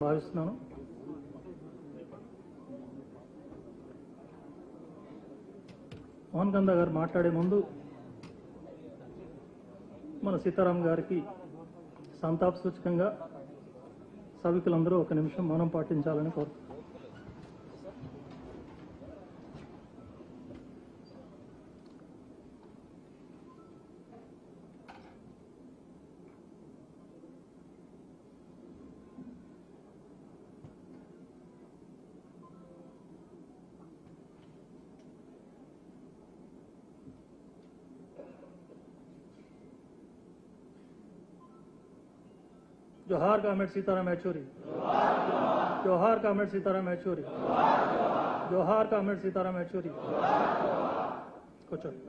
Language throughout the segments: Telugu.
భావిస్తున్నాను మోహన్ గంధ గారు మాట్లాడే ముందు మన సీతారాం గారికి సంతాప సూచకంగా సభికులందరూ ఒక నిమిషం మౌనం పాటించాలని కోరుతున్నాను जोहार कामेट सीताराम येचूरी जोहार कामेट सीताराम येचूरी जोहार कामेट सीताराम येचूरी కూర్చోండి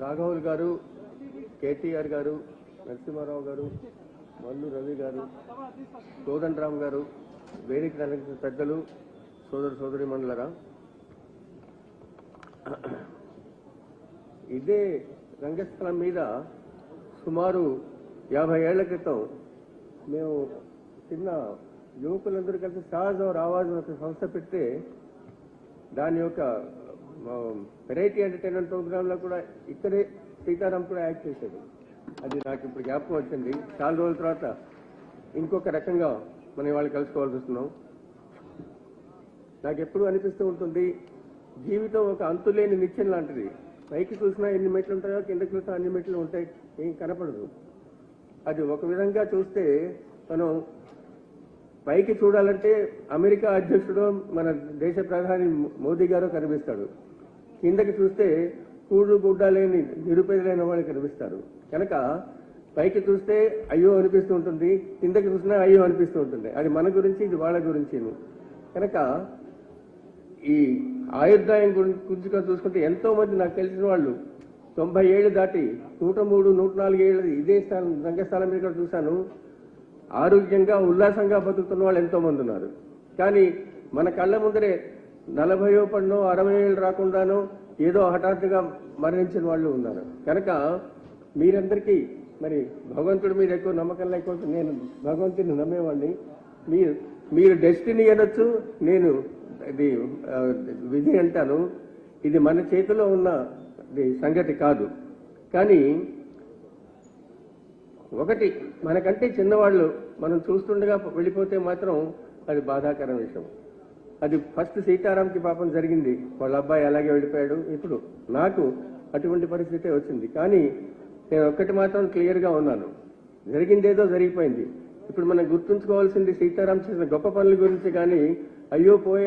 రాఘవుల్ గారు కేటీఆర్ గారు నరసింహారావు గారు మల్లు రవి గారు రామ్ గారు వేదిక అలంకరించిన పెద్దలు సోదర సోదరి మండలరా. ఇదే రంగస్థలం మీద సుమారు యాభై ఏళ్ళ క్రితం మేము చిన్న యువకులందరూ కలిసి సహజ ఆవాజ్ ఒక సంస్థ పెడితే దాని యొక్క వెరైటీ ఎంటర్టైన్మెంట్ ప్రోగ్రాంలో కూడా ఇక్కడే సీతారాం కూడా యాక్ట్ చేశాడు. అది నాకు ఇప్పుడు జ్ఞాపకం వచ్చింది. చాలా రోజుల తర్వాత ఇంకొక రకంగా మనం వాళ్ళు కలుసుకోవాల్సి వస్తున్నాం. నాకు ఎప్పుడు అనిపిస్తూ ఉంటుంది జీవితం ఒక అంతులేని నిత్యం లాంటిది. పైకి చూసినా ఎన్ని మెట్లు ఉంటాయో కిందకి చూసినా అన్ని మెట్లు ఉంటాయి ఏం కనపడదు. అది ఒక విధంగా చూస్తే మనం పైకి చూడాలంటే అమెరికా అధ్యక్షుడు మన దేశ ప్రధాని మోదీ గారు కనిపిస్తాడు. కిందకి చూస్తే కూడు గుడ్డ లేని నిరుపేదలైన వాళ్ళు కనిపిస్తారు. కనుక పైకి చూస్తే అయ్యో అనిపిస్తూ ఉంటుంది కిందకి చూసినా అయ్యో అనిపిస్తూ ఉంటుంది. అది మన గురించి ఇది వాళ్ళ గురించి కనుక ఈ ఆయుర్దాయం గురించి చూసుకుంటే ఎంతో మంది నాకు తెలిసిన వాళ్ళు తొంభై ఏళ్ళు దాటి నూట మూడు నూట నాలుగు ఏళ్ళు ఇదే స్థానం రంగస్థలం మీద కూడా చూశాను. ఆరోగ్యంగా ఉల్లాసంగా బతుకుతున్న వాళ్ళు ఎంతో మంది ఉన్నారు. కానీ మన కళ్ళ ముందరే నలభై పన్నో అరవై ఏళ్ళు రాకుండానో ఏదో హఠాత్తుగా మరణించిన వాళ్ళు ఉన్నారు. కనుక మీరందరికీ మరి భగవంతుడి మీద ఎక్కువ నమ్మకం లేకపోతే నేను భగవంతుని నమ్మేవాడిని. మీరు మీరు డెస్టినీ అనొచ్చు నేను ఇది విధి అంటాను. ఇది మన చేతిలో ఉన్న సంగతి కాదు. కానీ ఒకటి మనకంటే చిన్నవాళ్ళు మనం చూస్తుండగా వెళ్ళిపోతే మాత్రం అది బాధాకరం విషయం. అది ఫస్ట్ సీతారాంకి పాపం జరిగింది. వాళ్ళ అబ్బాయి అలాగే వెళ్ళిపోయాడు. ఇప్పుడు నాకు అటువంటి పరిస్థితే వచ్చింది. కానీ నేను ఒక్కటి మాత్రం క్లియర్గా ఉన్నాను. జరిగిందేదో జరిగిపోయింది. ఇప్పుడు మనం గుర్తుంచుకోవాల్సింది సీతారాం చేసిన గొప్ప పనుల గురించి కానీ అయ్యో పోయే